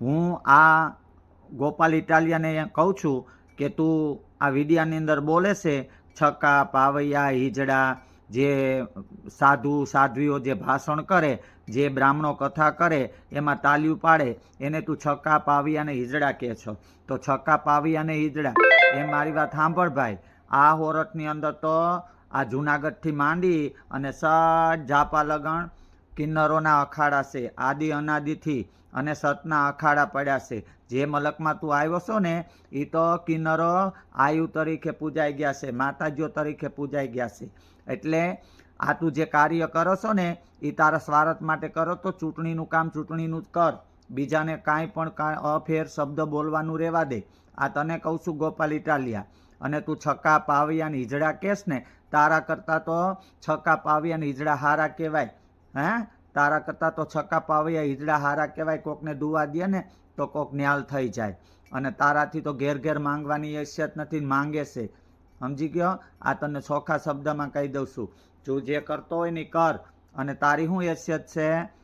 હું આ ગોપાલ ઇટાલિયાને કહું છું કે તું આ વિડિયાની અંદર બોલે છે છક્કા પાવૈયા, હિજડા, જે સાધુ, સાધ્વીઓ જે ભાષણ કરે, જે બ્રાહ્મણો કથા કરે, એમાં તાલિયું પાડે, એને તું છક્કા પાવી અને હિજડા કહે છો. તો છક્કા પાવી અને હિજડા, એ મારી વાત સાંભળ ભાઈ. આ હોરટની અંદર તો આ જુનાગઢથી માંડી અને સટ જાપા લગણ કિન્નરોના અખાડા છે, આદિ અનાદિથી અને સતના અખાડા પડ્યા છે. જે મલકમાં તું આવ્યો છો ને એ તો કિન્નરો આયુ તરીકે પૂજાઈ ગયા છે, માતાજીઓ તરીકે પૂજાઈ ગયા છે. એટલે આ તું જે કાર્ય કરો છો ને એ તારા સ્વાર્થ માટે કરો તો ચૂંટણીનું કામ ચૂંટણીનું જ કર. બીજાને કાંઈ પણ અફેર શબ્દ બોલવાનું રહેવા દે. આ તને કહું છું ગોપાલ ઇટાલિયા, અને તું છક્કા પાવિયા ને હિજડા કેસ ને, તારા કરતાં તો છક્કા પાવિયા ને હિજડા હારા કહેવાય. હે? તારા કરતાં તો છક્કા પાવીએ હિજડા હારા કહેવાય, કોકને દુવા દે ને તો કોક ન્યાલ થઈ જાય. અને તારાથી તો ઘેર ઘેર માંગવાની હેસિયત નથી, માંગે છે. સમજી ગયો? આ તને ચોખ્ખા શબ્દમાં કહી દઉં છું. તું જે કરતો હોય ને કર. અને તારી શું હેસિયત છે?